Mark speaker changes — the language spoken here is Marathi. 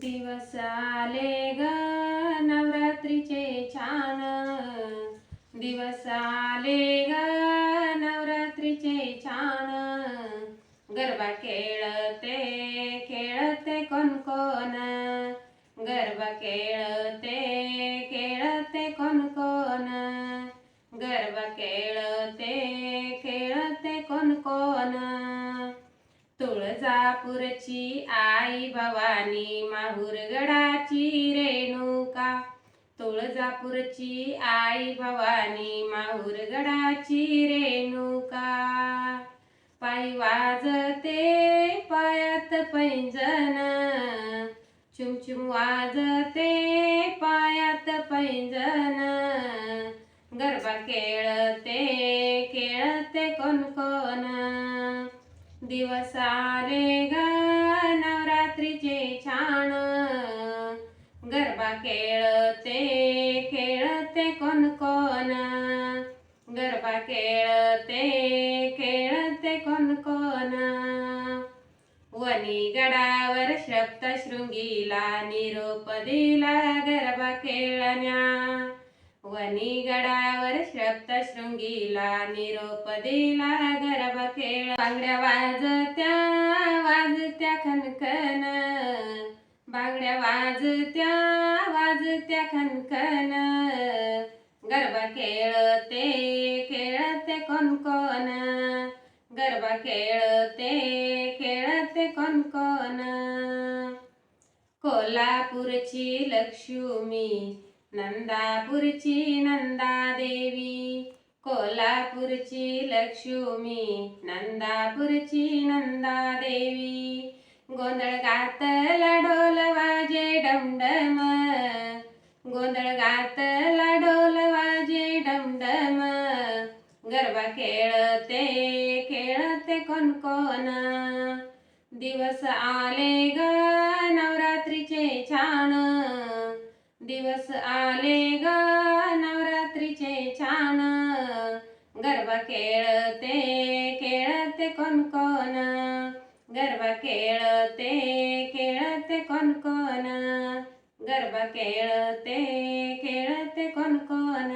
Speaker 1: दिवस आले ग नवरात्रीचे छान. दिवस आले ग नवरात्रीचे छान. गरबा खेळते खेळते कोण कोण. गरबा खेळते खेळते कोण कोण. गरबा खेळते खेळते कोण कोण. तुळजापूरची आई भवानी माहूरगडाची रेणुका. तुळजापूरची आई भवानी माहूरगडाची रेणुका. पायी वाजते पायात पैंजन चुमचुम वाजते पायात पैंजन गरबा खेळते खेळते कोण कोण. दिवस आले ग नवरात्रीचे छान. गरबा खेळते खेळते कोण कोण. गरबा खेळते खेळते कोण कोण. वनी गडावर सप्तशृंगीला निरोप दिला गरबा खेळण्या. वनी गडा सप्तशृंगीला निरोप दिला गरबा खेळ. बांगड्या वाजत्या वाजत्या खनखन. बांगड्या वाजत्या वाजत्या खनखन. गरबा खेळते खेळते कोण कोण. गरबा खेळते खेळते कोण कोण. कोल्हापूरची लक्ष्मी नंदापूरची नंदादेवी कोल्हापूरची लक्ष्मी नंदापूरची नंदादेवी. गोंधळ घातला ढोल वाजे डमडम गोंधळ घातला ढोल वाजे डमडम. गरबा खेळते खेळते कोण कोण. दिवस आले ग नवरात्रीचे छान. दिवस आले ग नवरात्रीचे छान. गरबा खेळते खेळते कोण कोण गरबा खेळते खेळते कोण कोण गरबा खेळते खेळते कोण कोण